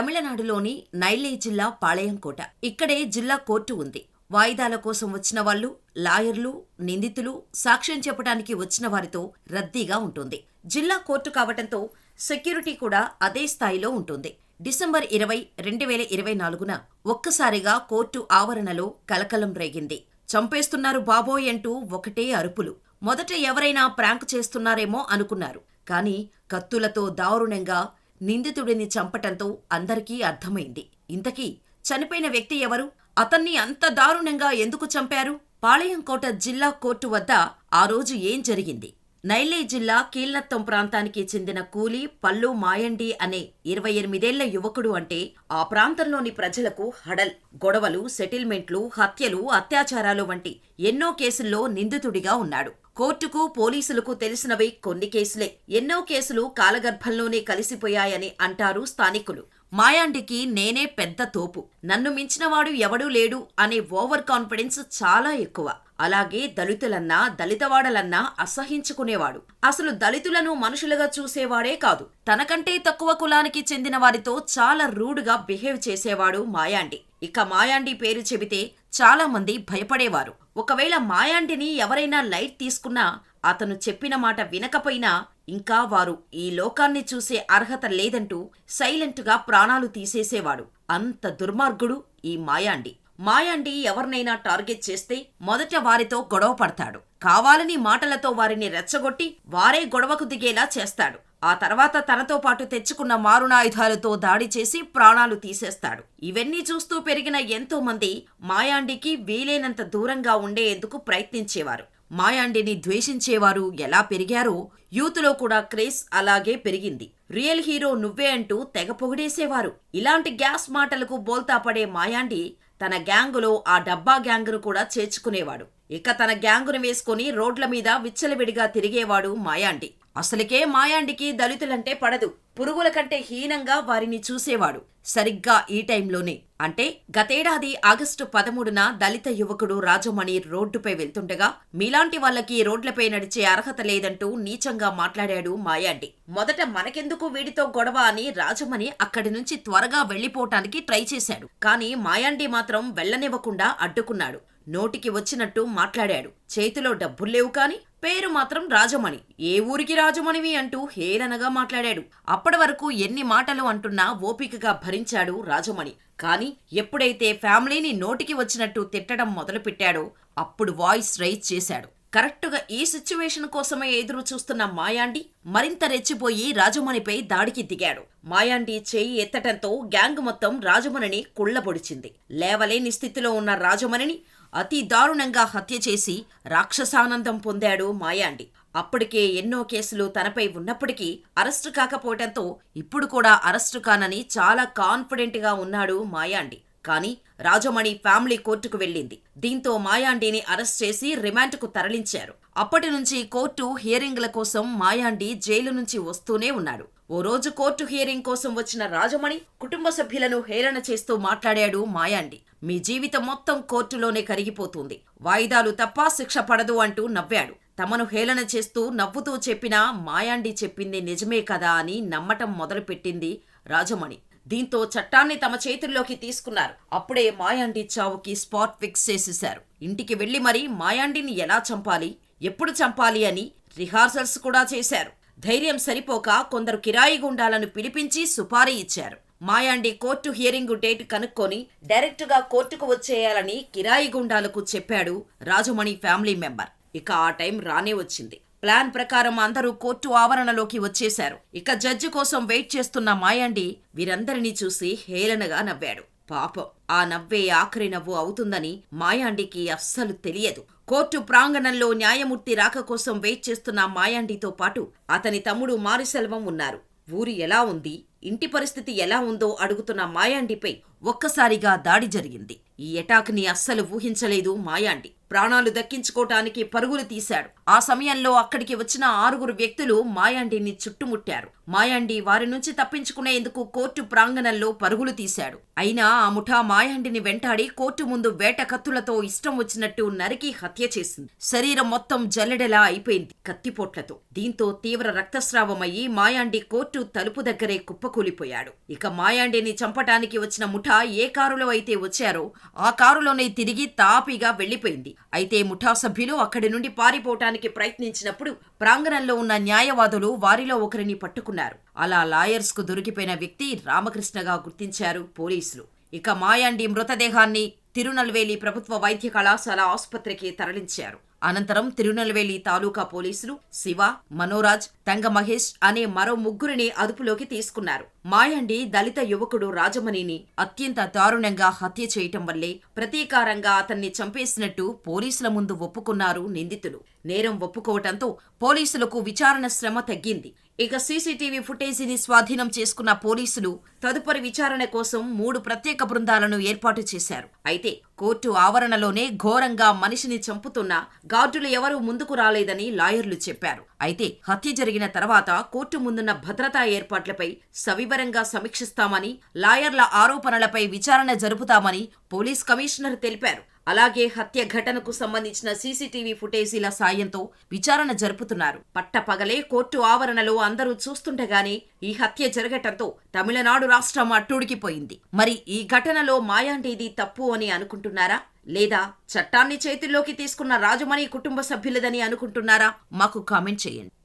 తమిళనాడులోని నైలే జిల్లా పాళయంకోట. ఇక్కడే జిల్లా కోర్టు ఉంది. వాయిదాల కోసం వచ్చిన వాళ్ళు లాయర్లు నిందితులు సాక్ష్యం చెప్పడానికి వచ్చిన వారితో రద్దీగా ఉంటుంది. జిల్లా కోర్టు కావటంతో సెక్యూరిటీ కూడా అదే స్థాయిలో ఉంటుంది. డిసెంబర్ ఇరవై రెండు వేల ఇరవై నాలుగున ఒక్కసారిగా కోర్టు ఆవరణలో కలకలం రేగింది. చంపేస్తున్నారు బాబోయ్ అంటూ ఒకటే అరుపులు. మొదట ఎవరైనా ప్రాంక్ చేస్తున్నారేమో అనుకున్నారు. కానీ కత్తులతో దారుణంగా నిందితుడిని చంపటంతో అందరికీ అర్థమైంది. ఇంతకీ చనిపోయిన వ్యక్తి ఎవరు? అతన్ని అంత దారుణంగా ఎందుకు చంపారు? పాళయంకోట జిల్లా కోర్టు వద్ద ఆ రోజు ఏం జరిగింది? నైలే జిల్లా కీళ్ళత్తం ప్రాంతానికి చెందిన కూలీ పల్లు మాయండి అనే ఇరవై ఎనిమిదేళ్ళ యువకుడు అంటే ఆ ప్రాంతంలోని ప్రజలకు హడల్ గొడవలు సెటిల్మెంట్లు హత్యలు అత్యాచారాలు వంటి ఎన్నో కేసుల్లో నిందితుడిగా ఉన్నాడు. కోర్టుకు పోలీసులకు తెలిసినవి కొన్ని కేసులే. ఎన్నో కేసులు కాలగర్భంలోనే కలిసిపోయాయని అంటారు స్థానికులు. మాయాండికి నేనే పెద్ద తోపు. నన్ను మించినవాడు ఎవడూ లేడు అనే ఓవర్ కాన్ఫిడెన్స్ చాలా ఎక్కువ. అలాగే దళితులన్నా దళితవాడలన్నా అసహించుకునేవాడు. అసలు దళితులను మనుషులుగా చూసేవాడే కాదు. తనకంటే తక్కువ కులానికి చెందిన వారితో చాలా రూడ్గా బిహేవ్ చేసేవాడు మాయాండి. ఇక మాయాండి పేరు చెబితే చాలామంది భయపడేవారు. ఒకవేళ మాయాండిని ఎవరైనా లైట్ తీసుకున్నా అతను చెప్పిన మాట వినకపోయినా ఇంకా వారు ఈ లోకాన్ని చూసే అర్హత లేదంటూ సైలెంట్గా ప్రాణాలు తీసేసేవాడు. అంత దుర్మార్గుడు ఈ మాయాండి. మాయాండి ఎవరినైనా టార్గెట్ చేస్తే మొదట వారితో గొడవ పడతాడు. కావాలని మాటలతో వారిని రెచ్చగొట్టి వారే గొడవకు దిగేలా చేస్తాడు. ఆ తర్వాత తనతో పాటు తెచ్చుకున్న మారుణాయుధాలతో దాడి చేసి ప్రాణాలు తీసేస్తాడు. ఇవన్నీ చూస్తూ పెరిగిన ఎంతో మంది మాయాండికి వీలైనంత దూరంగా ఉండేందుకు ప్రయత్నించేవారు. మాయాండిని ద్వేషించేవారు ఎలా పెరిగారో యూత్లో కూడా క్రేజ్ అలాగే పెరిగింది. రియల్ హీరో నువ్వే అంటూ తెగ పొగిడేసేవారు. ఇలాంటి గ్యాస్ మాటలకు బోల్తా పడే మాయాండి తన గ్యాంగులో ఆ డబ్బా గ్యాంగును కూడా చేర్చుకునేవాడు. ఇక తన గ్యాంగును వేసుకుని రోడ్ల మీద విచ్చలవిడిగా తిరిగేవాడు మాయాండి. అసలుకే మాయాండికి దళితులంటే పడదు. పురుగుల కంటే హీనంగా వారిని చూసేవాడు. సరిగ్గా ఈ టైంలోనే అంటే గతేడాది ఆగస్టు పదమూడున దళిత యువకుడు రాజమణి రోడ్డుపై వెళ్తుండగా మీలాంటి వాళ్ళకి రోడ్లపై నడిచే అర్హత లేదంటూ నీచంగా మాట్లాడాడు మాయాండి. మొదట మనకెందుకు వీడితో గొడవ అని రాజమణి అక్కడి నుంచి త్వరగా వెళ్ళిపోవటానికి ట్రై చేశాడు. కానీ మాయాండి మాత్రం వెళ్ళనివ్వకుండా అడ్డుకున్నాడు. నోటికి వచ్చినట్టు మాట్లాడాడు. చేతిలో డబ్బుల్లేవు కాని పేరు మాత్రం రాజమణి. ఏ ఊరికి రాజమణివి అంటూ హేళనగా మాట్లాడాడు. అప్పటి వరకు ఎన్ని మాటలు అంటున్నా ఓపికగా భరించాడు రాజమణి. కాని ఎప్పుడైతే ఫ్యామిలీని నోటికి వచ్చినట్టు తిట్టడం మొదలుపెట్టాడో అప్పుడు వాయిస్ రైజ్ చేశాడు. కరెక్టుగా ఈ సిచ్యువేషన్ కోసమే ఎదురు చూస్తున్న మాయాండి మరింత రెచ్చిపోయి రాజమణిపై దాడికి దిగాడు. మాయాండి చేయి ఎత్తటంతో గ్యాంగ్ మొత్తం రాజమణిని కుళ్ళబొడిచింది. లేవలేని స్థితిలో ఉన్న రాజమణిని అతి దారుణంగా హత్య చేసి రాక్షసానందం పొందాడు మాయాండి. అప్పటికే ఎన్నో కేసులు తనపై ఉన్నప్పటికీ అరెస్టు కాకపోవటంతో ఇప్పుడు కూడా అరెస్టు కానని చాలా కాన్ఫిడెంట్గా ఉన్నాడు మాయాండి. కానీ రాజమణి ఫ్యామిలీ కోర్టుకు వెళ్ళింది. దీంతో మాయాండిని అరెస్ట్ చేసి రిమాండ్కు తరలించారు. అప్పటి నుంచి కోర్టు హియరింగ్ల కోసం మాయాండి జైలు నుంచి వస్తూనే ఉన్నాడు. ఓ రోజు కోర్టు హియరింగ్ కోసం వచ్చిన రాజమణి కుటుంబ సభ్యులను హేళన చేస్తూ మాట్లాడాడు మాయాండి. మీ జీవితం మొత్తం కోర్టులోనే కరిగిపోతుంది. వాయిదాలు తప్ప శిక్ష పడదు అంటూ నవ్వాడు. తమను హేళన చేస్తూ నవ్వుతూ చెప్పినా మాయాండి చెప్పింది నిజమే కదా అని నమ్మటం మొదలుపెట్టింది రాజమణి. దీంతో చట్టాన్ని తమ చేతుల్లోకి తీసుకున్నారు. అప్పుడే మాయాండి చావుకి స్పాట్ ఫిక్స్ చేసేశారు. ఇంటికి వెళ్ళి మరీ మాయాండిని ఎలా చంపాలి? ఎప్పుడు చంపాలి అని రిహార్సల్స్ కూడా చేశారు. ధైర్యం సరిపోక కొందరు కిరాయి గుండాలను పిలిపించి సుపారీ ఇచ్చారు. మాయాండి కోర్టు హియరింగ్ డేట్ కనుక్కొని డైరెక్టుగా కోర్టుకు వచ్చేయాలని కిరాయి గుండాలకు చెప్పాడు రాజమణి ఫ్యామిలీ మెంబర్. ఇక ఆ టైం రానే వచ్చింది. ప్లాన్ ప్రకారం అందరూ కోర్టు ఆవరణలోకి వచ్చేశారు. ఇక జడ్జి కోసం వెయిట్ చేస్తున్న మాయాండి వీరందరినీ చూసి హేళనగా నవ్వాడు. పాపం ఆ నవ్వే ఆఖరి నవ్వు అవుతుందని మాయాండికి అస్సలు తెలియదు. కోర్టు ప్రాంగణంలో న్యాయమూర్తి రాక కోసం వెయిట్ చేస్తున్న మాయాండితో పాటు అతని తమ్ముడు మారిసెల్వం ఉన్నారు. ఊరి ఎలా ఉంది? ఇంటి పరిస్థితి ఎలా ఉందో అడుగుతున్న మాయాండిపై ఒక్కసారిగా దాడి జరిగింది. ఈ ఎటాక్ని అస్సలు ఊహించలేదు మాయాండి. ప్రాణాలు దక్కించుకోటానికి పరుగులు తీశాడు. ఆ సమయంలో అక్కడికి వచ్చిన ఆరుగురు వ్యక్తులు మాయాండిని చుట్టుముట్టారు. మాయాండి వారి నుంచి తప్పించుకునేందుకు కోర్టు ప్రాంగణంలో పరుగులు తీశాడు. అయినా ఆ ముఠా మాయాండిని వెంటాడి కోర్టు ముందు వేట కత్తులతో ఇష్టం వచ్చినట్టు నరికి హత్య చేసింది. శరీరం మొత్తం జల్లెడలా అయిపోయింది కత్తిపోట్లతో. దీంతో తీవ్ర రక్తస్రావమయ్యి మాయాండి కోర్టు తలుపు దగ్గరే కుప్పకూలిపోయాడు. ఇక మాయాండిని చంపటానికి వచ్చిన ముఠా ముఠా ఏ కారులో అయితే వచ్చారో ఆ కారులోనే తిరిగి తాపీగా వెళ్ళిపోయింది అయితే ముఠా సభ్యులు అక్కడి నుండి పారిపోవటానికి ప్రయత్నించినప్పుడు ప్రాంగణంలో ఉన్న న్యాయవాదులు వారిలో ఒకరిని పట్టుకున్నారు. అలా లాయర్స్కు దొరికిపోయిన వ్యక్తి రామకృష్ణగా గుర్తించారు పోలీసులు. ఇక మాయాండి మృతదేహాన్ని తిరునల్వేలి ప్రభుత్వ వైద్య కళాశాల ఆసుపత్రికి తరలించారు. అనంతరం తిరునెల్వేలి తాలూకా పోలీసులు శివ మనోరాజ్ తంగ మహేష్ అనే మరో ముగ్గురిని అదుపులోకి తీసుకున్నారు. మాయండి దళిత యువకుడు రాజమణిని అత్యంత దారుణంగా హత్య చేయటం వల్లే ప్రతీకారంగా అతన్ని చంపేసినట్టు పోలీసుల ముందు ఒప్పుకున్నారు నిందితులు. నేరం ఒప్పుకోవటంతో పోలీసులకు విచారణ శ్రమ తగ్గింది. ఇక సీసీటీవీ ఫుటేజీని స్వాధీనం చేసుకున్న పోలీసులు తదుపరి విచారణ కోసం మూడు ప్రత్యేక బృందాలను ఏర్పాటు చేశారు. అయితే కోర్టు ఆవరణలోనే ఘోరంగా మనిషిని చంపుతున్న గార్డులు ఎవరూ ముందుకు రాలేదని లాయర్లు చెప్పారు. అయితే హత్య జరిగిన తర్వాత కోర్టు ముందున్న భద్రతా ఏర్పాట్లపై సవివరంగా సమీక్షిస్తామని లాయర్ల ఆరోపణలపై విచారణ జరుపుతామని పోలీస్ కమిషనర్ తెలిపారు. అలాగే హత్య ఘటనకు సంబంధించిన సీసీటీవీ ఫుటేజీల సాయంతో విచారణ జరుపుతున్నారు. పట్టపగలే కోర్టు ఆవరణలో అందరూ చూస్తుండగానే ఈ హత్య జరగటంతో తమిళనాడు రాష్ట్రం అట్టుడికిపోయింది. మరి ఈ ఘటనలో మాయాంటిది తప్పు అని అనుకుంటున్నారా? లేదా చట్టాన్ని చేతుల్లోకి తీసుకున్న రాజమణి కుటుంబ సభ్యులదని అనుకుంటున్నారా? మాకు కామెంట్ చేయండి.